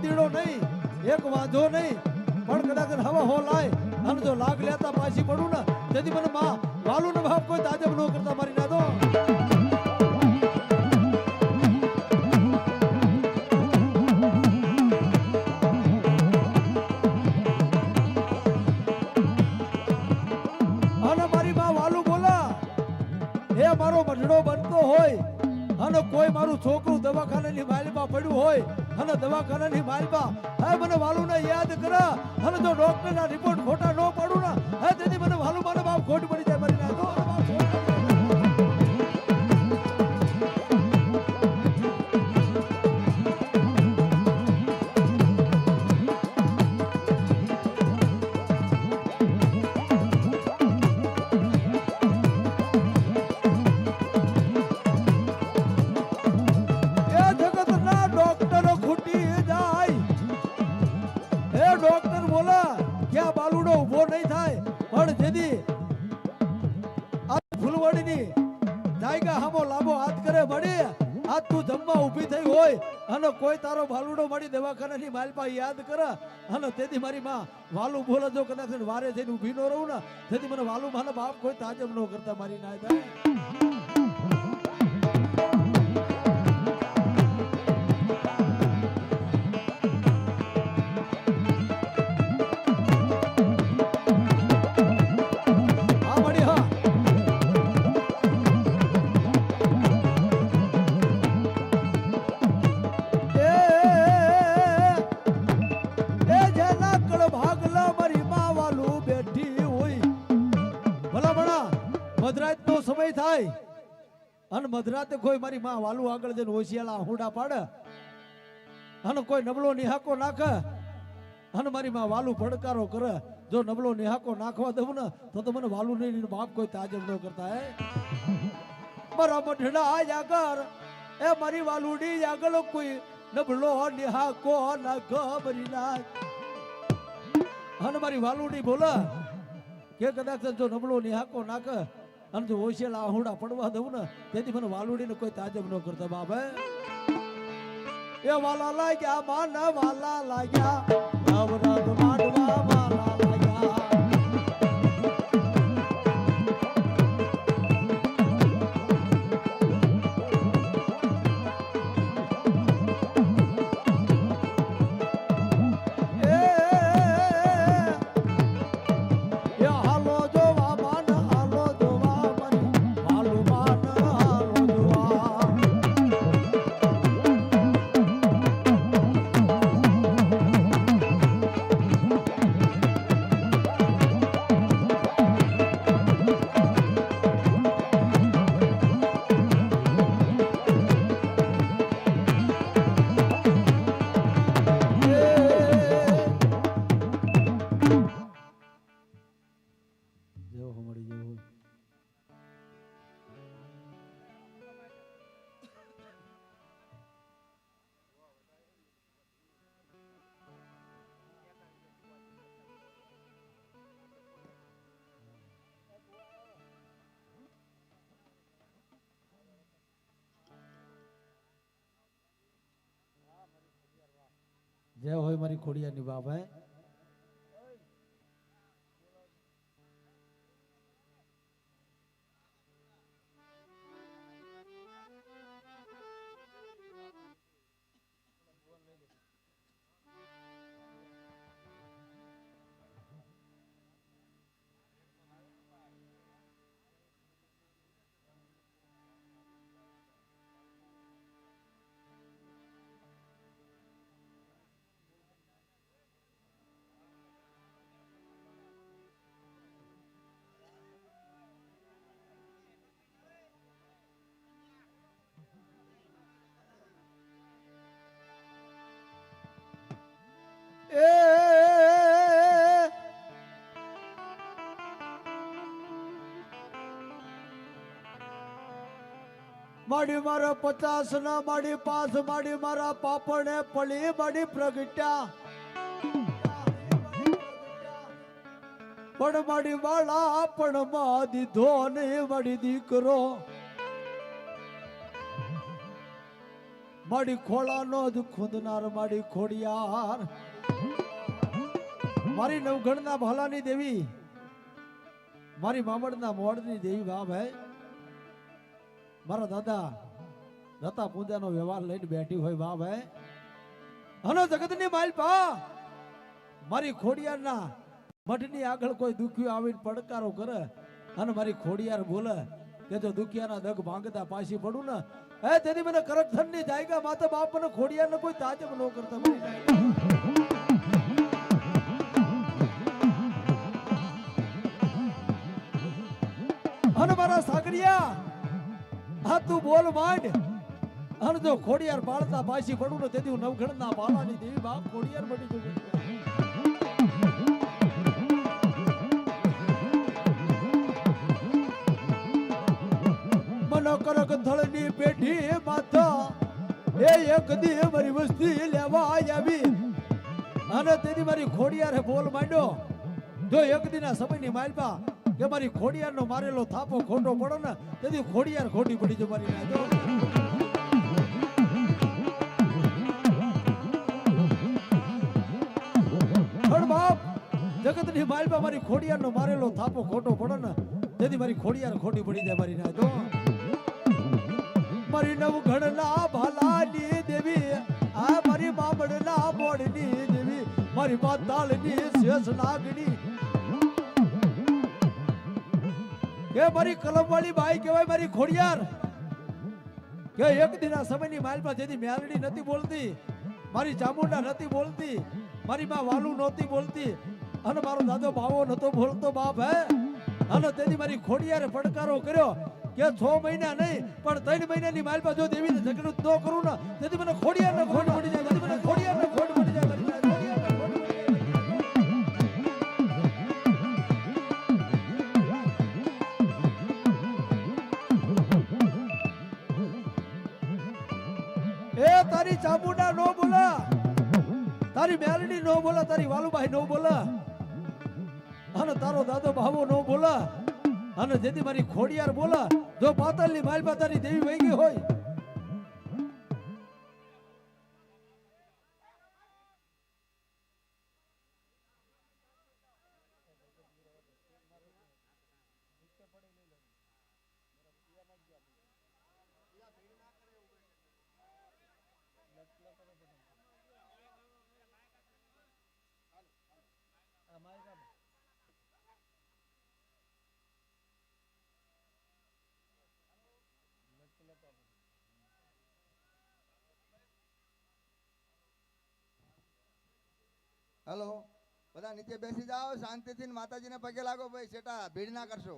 વાદીડો નહીં, એક વાંધો નહીં. પણ કદાચ હવે હો લાય, અને જો લાગ લેતા પાછી પડું ને, તેથી મને માં વાલું ને ભાવ કોઈ તાજબ ન કરતા, મારી ના દો મારી મઢડો બનતો હોય, અને કોઈ મારું છોકરું દવાખાનાની માલમાં પડ્યું હોય અને દવાખાનાની માલમાં. હે, મને વાલુને યાદ કરા. અને જો ડોક્ટરના રિપોર્ટ ખોટા ન પાડું ને. હે, તેથી મને વાલુ મારા બાપ ખોટ જેદી આ ફૂલવાડીની જાયગા હામો લાંબો હાથ કરે મળી આજ તું જમવા ઊભી થઈ હોય અને કોઈ તારો ભાલુડો મળી દવાખાનાની માલપા યાદ કરે અને તેથી મારી માં વાલું બોલે જો કદાચ વારે થઈને ઊભી ન રહું ને, તેથી મને વાલુ માના બાપ કોઈ તાજબ ન કરતા મારી ના થાય અને મધરાતે કોઈ મારી માં વાલું આગળ જઈને હોશિયાળા હુંડા પાડે. અને કોઈ નબળો નિહાકો નાખે. અને મારી માં વાલું પડકારો કરે. જો નબળો નિહાકો નાખવા દઉં ને, તો તો મને વાલું નહીં બાપ કોઈ તાજબ ન કરતા, હે? મારા મઢડા આગળ. એ મારી વાલુડી આગળ કોઈ નબળો નિહાકો ના ખબરી નાખ અને મારી વાલુડી બોલે કે કદાચ જો નબળો નિહાકો નાખે અને જો હોશિયાર આહુડા પડવા દઉં ને, તેથી મને વાલુડીને કોઈ તાજબ ન કરતા હે? એ વાલા લાગ્યા, માના વાલા લાગ્યા. નવરંગ માંડવા જય હોય મારી ખોડિયાની બાપ માડી મારા પચાસ ના માડી પાસ, માડી મારા પાપડે પડી, માડી પ્રગટ્યા. પણ માડી વાળા પણ માં દીધો ને માડી દીકરો. માડી ખોળાનો જ ખુંદનાર માડી ખોડિયાર. મારી નવગણના ભાલાની દેવી. મારી મામડના મોડની દેવી વા ભાઈ. મારા દાદા રતા પૂજાનો વ્યવહાર લઈને બેઠી હોય, વાહ ભાઈ. હનો જગતની માલપા મારી ખોડિયારના મઠની આગળ કોઈ દુખ્યું આવીને પડકારો કરે અને મારી ખોડિયાર બોલે કે જો દુખિયાના દગ ભાંગતા પાછી પડું ને, એ તેની મને કરકથનની જાયગા માતા બાપ મને ખોડિયાર કોઈ તાજબ ન કરતા મારી અને મારા સાગરિયા. હા, તું બોલ માંડ. અને જો ખોડિયાર પાળતા પાછી પડું ને તેથી હું નવઘણના પાલાની દેવી બાપ ખોડિયાર બની જવું કરક પેઢી માથા એ એક દી મારી વસ્તી લેવા આવી. અને તેની મારી ખોડિયારે બોલ માંડ્યો. જો એક દીના સમયની માલપા કે મારી ખોડિયારનો મારેલો થાપો ખોટો પડો ને, તેથી ખોડિયાર ખોટી પડી છે મારી જગતની માલપા મારી ખોડિયારનો મારેલો થાપો ખોટો પડો ને, તેથી મારી ખોડિયાર ખોટી પડી જાય મારી નાજો મારી નવઘણના ભાલાની દેવી, આ મારી બામણના મોડની દેવી, મારી પાતાળની શેષ નાગની કે મારી કલમવાળી બાઈ કહેવાય મારી ખોડિયાર. કે એક દિના સમયની માલપા જેથી મેલડી નથી બોલતી, મારી ચામુંડા નથી બોલતી, મારી માં વાલુ નહોતી બોલતી, અને મારો દાદો બાવો નતો બોલતો બાપ, હે? અને તેથી મારી ખોડિયારે પડકારો કર્યો કે છ મહિના નહીં, પણ ત્રણ મહિનાની માલપા જો દેવીને ઝઘડું ન કરું ને, તેથી મને ખોડિયારને તારી ચામુંડા નો બોલા. તારી મેલડી નો બોલા, તારી વાલુભાઈ નો બોલા. અને તારો દાદો ભાવો નો બોલા. અને જેથી મારી ખોડિયાર બોલા, જો પાતાલની માલમાં તારી દેવી વહી ગઈ હોય હેલો? બધા નીચે બેસી જાઓ શાંતિથી માતાજીને પગે લાગો ભાઈ સેટા ભીડ ના કરશો.